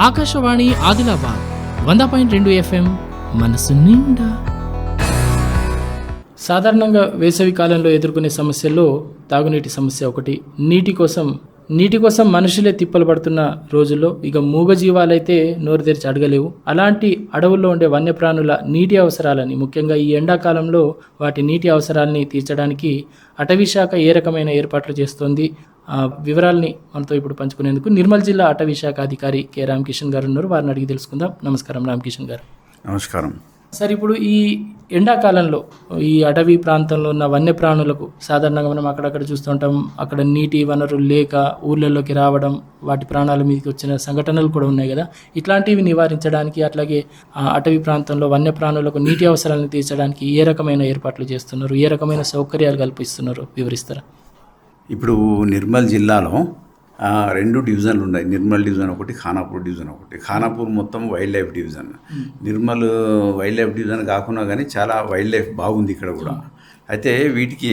ఆకాశవాణి ఆదిలాబాద్ వంద పాయింట్ రెండు ఎఫ్ఎం మనసు నిండా. సాధారణంగా వేసవి కాలంలో ఎదుర్కొనే సమస్యల్లో తాగునీటి సమస్య ఒకటి. నీటి కోసం నీటి కోసం మనుషులే తిప్పలు పడుతున్న రోజుల్లో ఇక మూగజీవాలైతే నోరు తెరిచి అడగలేవు. అలాంటి అడవుల్లో ఉండే వన్యప్రాణుల నీటి అవసరాలని ముఖ్యంగా ఈ ఎండాకాలంలో వాటి నీటి అవసరాలని తీర్చడానికి అటవీశాఖ ఏ రకమైన ఏర్పాట్లు చేస్తోంది? వివరాల్ని మనతో ఇప్పుడు పంచుకునేందుకు నిర్మల్ జిల్లా అటవీ శాఖ అధికారి కె రామకిషన్ గారు ఉన్నారు. వారిని అడిగి తెలుసుకుందాం. నమస్కారం రామకిషన్ గారు. నమస్కారం. సార్ ఇప్పుడు ఈ ఎండాకాలంలో ఈ అటవీ ప్రాంతంలో ఉన్న వన్యప్రాణులకు సాధారణంగా మనం అక్కడక్కడ చూస్తుంటాం. అక్కడ నీటి వనరులు లేక ఊర్లలోకి రావడం వాటి ప్రాణాల మీదకి వచ్చిన సంఘటనలు కూడా ఉన్నాయి కదా. ఇట్లాంటివి నివారించడానికి అట్లాగే అటవీ ప్రాంతంలో వన్యప్రాణులకు నీటి అవసరాలను తీర్చడానికి ఏ రకమైన ఏర్పాట్లు చేస్తున్నారు? ఏ రకమైన సౌకర్యాలు కల్పిస్తున్నారు? వివరిస్తారా? ఇప్పుడు నిర్మల్ జిల్లాలో రెండు డివిజన్లు ఉన్నాయి. నిర్మల్ డివిజన్ ఒకటి ఖానాపూర్ డివిజన్ ఒకటి. ఖానాపూర్ మొత్తం wildlife division Nirmal wildlife division కాకుండా కానీ చాలా వైల్డ్ లైఫ్ బాగుంది ఇక్కడ కూడా. అయితే వీటికి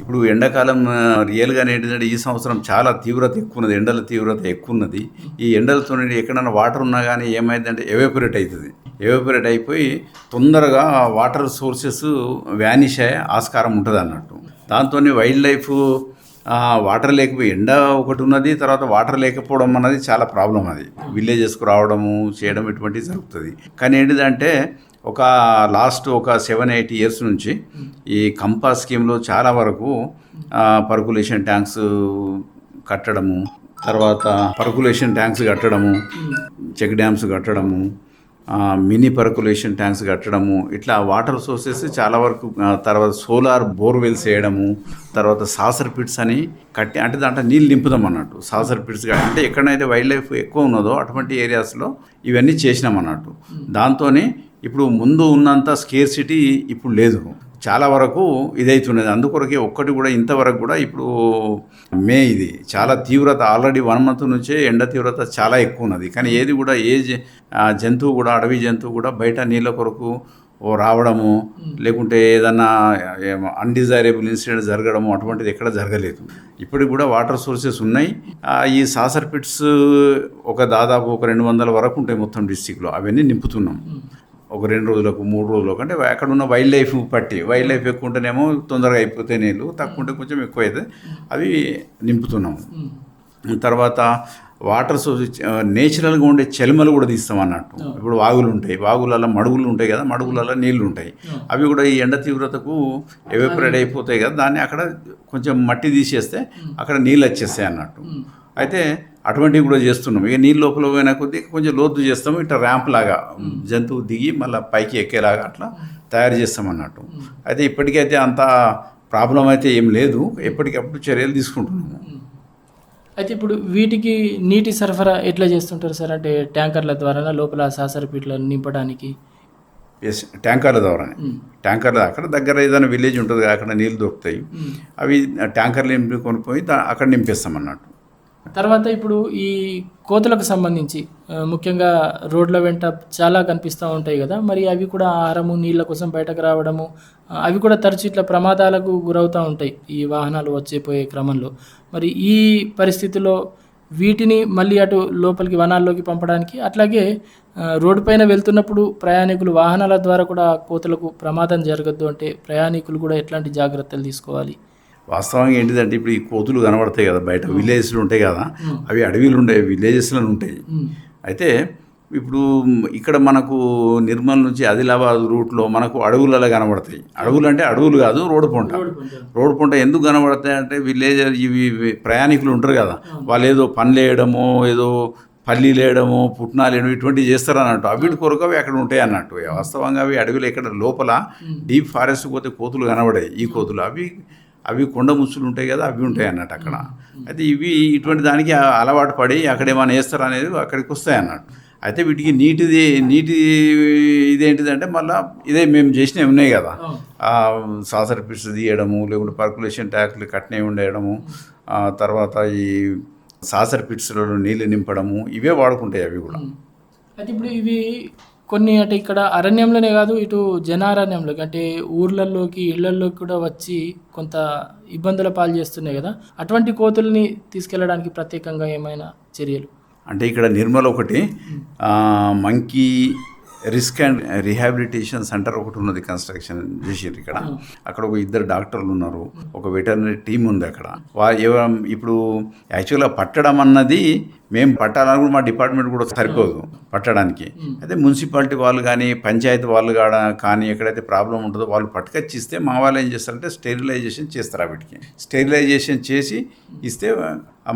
ఇప్పుడు ఎండాకాలం ఆ, రియల్గా ఏంటంటే ఈ సంవత్సరం చాలా తీవ్రత ఎక్కువ ఉన్నది ఎండల తీవ్రత ఎక్కువ ఉన్నది ఈ ఎండలతో ఎక్కడైనా వాటర్ ఉన్నా కానీ ఏమైందంటే ఎవాపరేట్ అవుతుంది ఎవాపరేట్ అయిపోయి తొందరగా వాటర్ సోర్సెస్ వ్యానిష్ అయ్యే ఆస్కారం ఉంటుంది అన్నట్టు దాంతో వైల్డ్ లైఫ్ వాటర్ లేకపోయి ఎండ ఒకటి ఉన్నది తర్వాత వాటర్ లేకపోవడం అన్నది చాలా ప్రాబ్లం అది. విలేజెస్కు రావడము చేయడం ఇటువంటివి జరుగుతుంది. కానీ ఏంటిదంటే ఒక లాస్ట్ ఒక సెవెన్ ఎయిట్ ఇయర్స్ నుంచి ఈ కంపా స్కీమ్లో చాలా వరకు పర్కులేషన్ ట్యాంక్స్ కట్టడము తర్వాత పర్కులేషన్ ట్యాంక్స్ కట్టడము చెక్ డ్యామ్స్ కట్టడము మినీ పర్కులేషన్ ట్యాంక్స్ కట్టడము ఇట్లా వాటర్ సోర్సెస్ చాలా వరకు తర్వాత సోలార్ బోర్వెల్స్ వేయడము తర్వాత సాసర్ పిట్స్ అని కట్టి అంటే దాంట్లో నీళ్ళు నింపుదాం అన్నట్టు. సాసర్ పిట్స్ అంటే ఎక్కడైతే వైల్డ్ లైఫ్ ఎక్కువ ఉన్నదో అటువంటి ఏరియాస్లో ఇవన్నీ చేసినాం అన్నట్టు. దాంతోనే ఇప్పుడు ముందు ఉన్నంత స్కేర్ సిటీ ఇప్పుడు లేదు. చాలా వరకు ఇదైతున్నది. అందుకొరకే ఒక్కటి కూడా ఇంతవరకు కూడా ఇప్పుడు మే ఇది. చాలా తీవ్రత ఆల్రెడీ వన్ మంత్ నుంచే ఎండ తీవ్రత చాలా ఎక్కువ ఉన్నది కానీ ఏది కూడా ఏ జంతువు కూడా అడవి జంతువు కూడా బయట నీళ్ళ కొరకు ఓ రావడము లేకుంటే ఏదన్నా అన్డిజైరబుల్ ఇన్సిడెంట్ జరగడము అటువంటిది ఎక్కడ జరగలేదు. ఇప్పటికి కూడా వాటర్ సోర్సెస్ ఉన్నాయి. ఈ సాసర్ పిట్స్ ఒక దాదాపు ఒక రెండు వందల వరకు ఉంటాయి మొత్తం డిస్టిక్లో. అవన్నీ నింపుతున్నాం. ఒక రెండు రోజులకు మూడు రోజులకు అంటే అక్కడ ఉన్న వైల్డ్ లైఫ్ పట్టి వైల్డ్ లైఫ్ ఎక్కువ ఉంటేనేమో తొందరగా అయిపోతే నీళ్ళు తక్కువ ఉంటే కొంచెం ఎక్కువ అయితే అవి నింపుతున్నాము. తర్వాత వాటర్ సోర్స్ నేచురల్గా ఉండే చెల్మలు కూడా తీస్తాం అన్నట్టు. ఇప్పుడు వాగులు ఉంటాయి వాగులలో మడుగులు ఉంటాయి కదా మడుగులలో నీళ్ళు ఉంటాయి. అవి కూడా ఈ ఎండ తీవ్రతకు ఎవాపరేట్ అయిపోతాయి కదా దాన్ని అక్కడ కొంచెం మట్టి తీసేస్తే అక్కడ నీళ్ళు వచ్చేస్తాయి అన్నట్టు. అయితే అటువంటివి కూడా చేస్తున్నాం. ఇక నీళ్ళు లోపల పోయిన కొద్దీ కొంచెం లోతు చేస్తాము ఇట్లా ర్యాంప్ లాగా జంతువు దిగి మళ్ళీ పైకి ఎక్కేలాగా అట్లా తయారు చేస్తాం అన్నట్టు. అయితే ఇప్పటికైతే అంత ప్రాబ్లం అయితే ఏం లేదు. ఎప్పటికప్పుడు చర్యలు తీసుకుంటున్నాము. అయితే ఇప్పుడు వీటికి నీటి సరఫరా ఎట్లా చేస్తుంటారు సార్? అంటే ట్యాంకర్ల ద్వారా లోపల సాసరపీట్లను నింపడానికి? ఎస్ ట్యాంకర్ల ద్వారానే. ట్యాంకర్ల అక్కడ దగ్గర ఏదైనా విలేజ్ ఉంటుంది అక్కడ నీళ్ళు దొరుకుతాయి. అవి ట్యాంకర్లు నింపి కొనుక్కొని దా- అక్కడ నింపేస్తాం అన్నట్టు. తర్వాత ఇప్పుడు ఈ కోతులకు సంబంధించి ముఖ్యంగా రోడ్ల వెంట చాలా కనిపిస్తూ ఉంటాయి కదా మరి అవి కూడా ఆహారము నీళ్ళ కోసం బయటకు రావడము అవి కూడా తరచు ఇట్లా ప్రమాదాలకు గురవుతూ ఉంటాయి ఈ వాహనాలు వచ్చే పోయే క్రమంలో. మరి ఈ పరిస్థితిలో వీటిని మళ్ళీ అటు లోపలికి వనాల్లోకి పంపడానికి అట్లాగే రోడ్డు పైన వెళ్తున్నప్పుడు ప్రయాణికులు వాహనాల ద్వారా కూడా కోతలకు ప్రమాదం జరగద్దు అంటే ప్రయాణికులు కూడా ఎట్లాంటి జాగ్రత్తలు తీసుకోవాలి? వాస్తవంగా ఏంటిదంటే ఇప్పుడు ఈ కోతులు కనబడతాయి కదా బయట విలేజ్లు ఉంటాయి కదా అవి అడవిలు ఉంటాయి విలేజెస్లో ఉంటాయి. అయితే ఇప్పుడు ఇక్కడ మనకు నిర్మల్ నుంచి ఆదిలాబాద్ రూట్లో మనకు అడవులలో కనబడతాయి. అడవులు అంటే అడవులు కాదు రోడ్డు పొంట. రోడ్డు పొంట. ఎందుకు కనబడతాయి అంటే విలేజ్ ఇవి ప్రయాణికులు ఉంటారు కదా వాళ్ళు ఏదో పనులు వేయడమో ఏదో పల్లీలు వేయడము పుట్నాలు వేయడం ఇటువంటివి చేస్తారు అన్నట్టు. అవిటి కొరకు అవి అక్కడ ఉంటాయి అన్నట్టు. వాస్తవంగా అవి అడవిలో ఎక్కడ లోపల డీప్ ఫారెస్ట్ పోతే కోతులు కనబడాయి. ఈ కోతులు అవి అవి కొండ ముచ్చులు ఉంటాయి కదా అవి ఉంటాయి అన్నట్టు అక్కడ. అయితే ఇవి ఇటువంటి దానికి అలవాటు పడి అక్కడ ఏమైనా వేస్తారు అనేది అక్కడికి వస్తాయి అన్నట్టు. అయితే వీటికి నీటిది నీటి ఇదేంటిదంటే మళ్ళీ ఇదే మేము చేసినవి ఉన్నాయి కదా. సాసర పిట్స్ తీయడము లేకుంటే పర్కులేషన్ ట్యాంకులు కట్టినవి ఉండేయడము తర్వాత ఈ సాసర పిట్స్లో నీళ్ళు నింపడము ఇవే వాడుకుంటాయి అవి కూడా. అయితే ఇప్పుడు ఇవి కొన్ని అంటే ఇక్కడ అరణ్యంలోనే కాదు ఇటు జనారణ్యంలోకి అంటే ఊర్లలోకి ఇళ్ళలోకి కూడా వచ్చి కొంత ఇబ్బందుల పాలు చేస్తున్నాయి కదా. అటువంటి కోతుల్ని తీసుకెళ్ళడానికి ప్రత్యేకంగా ఏమైనా చర్యలు? అంటే ఇక్కడ నిర్మల్ ఒకటి monkey rescue and rehabilitation centre ఒకటి ఉన్నది కన్స్ట్రక్షన్ చేసారు ఇక్కడ. అక్కడ ఒక ఇద్దరు డాక్టర్లు ఉన్నారు ఒక వెటర్నరీ టీం ఉంది అక్కడ. ఇప్పుడు యాక్చువల్గా పట్టడం అన్నది మేము పట్టాలని కూడా మా డిపార్ట్మెంట్ కూడా సరిపోదు పట్టడానికి. అయితే మున్సిపాలిటీ వాళ్ళు కానీ పంచాయతీ వాళ్ళు కాడ కానీ ఎక్కడైతే ప్రాబ్లం ఉంటుందో వాళ్ళు పట్టుకొచ్చి ఇస్తే మా వాళ్ళు ఏం చేస్తారంటే స్టెరిలైజేషన్ చేస్తారు ఆ వీటికి. స్టెరిలైజేషన్ చేసి ఇస్తే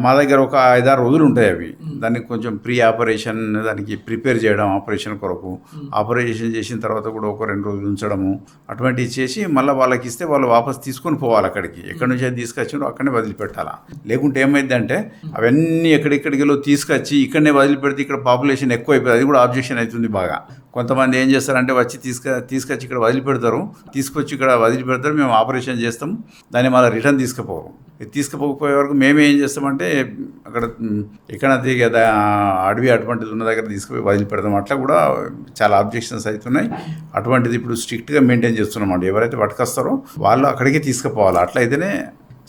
మా దగ్గర ఒక ఐదారు రోజులు ఉంటాయి అవి. దానికి కొంచెం ప్రీ ఆపరేషన్ దానికి ప్రిపేర్ చేయడం ఆపరేషన్ కొరకు. ఆపరేషన్ చేసిన తర్వాత కూడా ఒక రెండు రోజులు ఉంచడము. అటువంటివి చేసి మళ్ళీ వాళ్ళకి ఇస్తే వాళ్ళు వాపస్ తీసుకొని పోవాలి అక్కడికి. ఎక్కడి నుంచి అయితే తీసుకొచ్చిండ్రో అక్కడనే వదిలిపెట్టాలా. లేకుంటే ఏమైందంటే అవన్నీ ఎక్కడెక్కడికి తీసుకొచ్చి ఇక్కడనే వదిలిపెడితే ఇక్కడ పాపులేషన్ ఎక్కువ అయిపోతుంది అది కూడా ఆబ్జెక్షన్ అవుతుంది బాగా. కొంతమంది ఏం చేస్తారంటే వచ్చి తీసుక తీసుకొచ్చి ఇక్కడ వదిలిపెడతారు. తీసుకొచ్చి ఇక్కడ వదిలిపెడతారు. మేము ఆపరేషన్ చేస్తాం. దాన్ని మళ్ళీ రిటర్న్ తీసుకుపోరు తీసుకుపోకపోయే వరకు మేమే ఏం చేస్తామంటే అక్కడ ఇక్కడ అడవి అటువంటిది ఉన్న దగ్గర తీసుకుపోయి వదిలిపెడతాం. అట్లా కూడా చాలా ఆబ్జెక్షన్స్ అవుతున్నాయి. అటువంటిది ఇప్పుడు స్ట్రిక్ట్గా మెయింటైన్ చేస్తున్నాం ఎవరైతే పట్టుకొస్తారో వాళ్ళు అక్కడికే తీసుకుపోవాలి. అట్లయితేనే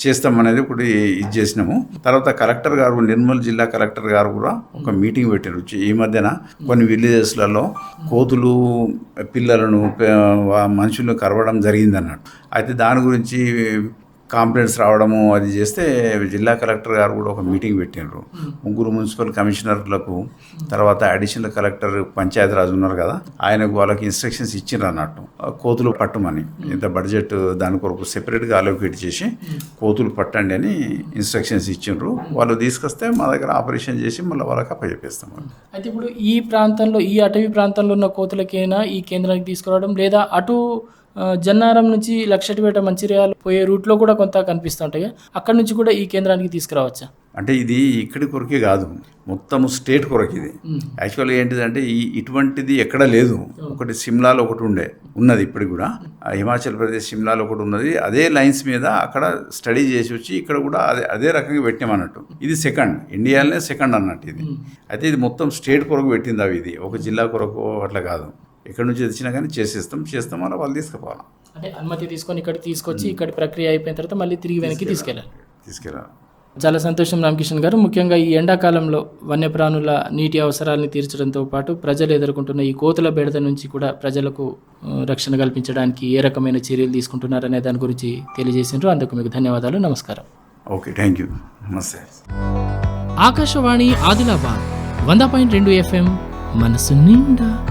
చేస్తామనేది చేస్తాం అనేది ఇప్పుడు ఇది చేసినాము. తర్వాత కలెక్టర్ గారు నిర్మల్ జిల్లా కలెక్టర్ గారు కూడా ఒక మీటింగ్ పెట్టారు. ఈ మధ్యన కొన్ని విలేజెస్లలో కోతులు పిల్లలను మనుషులను కరవడం జరిగింది అన్నట్టు అయితే దాని గురించి కంప్లైంట్స్ రావడము అది చేస్తే జిల్లా కలెక్టర్ గారు కూడా ఒక మీటింగ్ పెట్టినారు ముగ్గురు మున్సిపల్ కమిషనర్లకు తర్వాత అడిషనల్ కలెక్టర్ పంచాయతీరాజ్ ఉన్నారు కదా ఆయనకు వాళ్ళకి ఇన్స్ట్రక్షన్స్ ఇచ్చిండ్రు అన్నట్టు. కోతులు పట్టమని ఇంత బడ్జెట్ దాని కొరకు సెపరేట్గా అలోకేట్ చేసి కోతులు పట్టండి అని ఇన్స్ట్రక్షన్స్ ఇచ్చిండ్రు. వాళ్ళు తీసుకొస్తే మా దగ్గర ఆపరేషన్ చేసి మళ్ళీ వాళ్ళకి అప్పచెప్పేస్తాం. అయితే ఇప్పుడు ఈ ప్రాంతంలో ఈ అటవీ ప్రాంతంలో ఉన్న కోతులకైనా ఈ కేంద్రానికి తీసుకురావడం లేదా అటు జన్నారం నుంచి లక్షటిపేట మంచిర్యాల పోయే రూట్లో కూడా కొంత కనిపిస్తుంటాయి. అక్కడ నుంచి కూడా ఈ కేంద్రానికి తీసుకురావచ్చా? అంటే ఇది ఇక్కడి కొరకే కాదు. మొత్తం స్టేట్ కొరకు ఇది. యాక్చువల్గా ఏంటిదంటే ఈ ఇటువంటిది ఎక్కడ లేదు. ఒకటి సిమ్లాలో ఒకటి ఉండే. ఉన్నది ఇప్పటికి కూడా. హిమాచల్ ప్రదేశ్ సిమ్లాలో ఒకటి ఉన్నది. అదే లైన్స్ మీద అక్కడ స్టడీ చేసి వచ్చి ఇక్కడ కూడా అదే అదే రకంగా పెట్టాం అన్నట్టు. ఇది సెకండ్. ఇండియాలోనే సెకండ్ అన్నట్టు ఇది. అయితే ఇది మొత్తం స్టేట్ కొరకు పెట్టింది అవి ఇది. ఒక జిల్లా కొరకు అట్లా కాదు. ఎక్కడి నుంచి తెచ్చినా కానీ చేసేస్తాం చేస్తాం అలా వాళ్ళు తీసుకుపోవాలి. అంటే అనుమతి తీసుకొని ఇక్కడికి తీసుకొచ్చి ఇక్కడి ప్రక్రియ అయిపోయిన తర్వాత మళ్ళీ తిరిగి వెనక్కి తీసుకెళ్ళాలి. తీసుకెళ్ళాలి. చాలా సంతోషం రామకిషన్ గారు. ముఖ్యంగా ఈ ఎండాకాలంలో వన్యప్రాణుల నీటి అవసరాలను తీర్చడంతో పాటు ప్రజలు ఎదుర్కొంటున్న ఈ కోతుల బెడద నుంచి కూడా ప్రజలకు రక్షణ కల్పించడానికి ఏ రకమైన చర్యలు తీసుకుంటున్నారనే దాని గురించి తెలియజేసినారు అందుకు మీకు ధన్యవాదాలు. నమస్కారం. Okay thank you. నమస్తే. ఆకాశవాణి ఆదిలాబాద్ వంద పాయింట్ రెండు ఎఫ్ఎం మనసు నిండా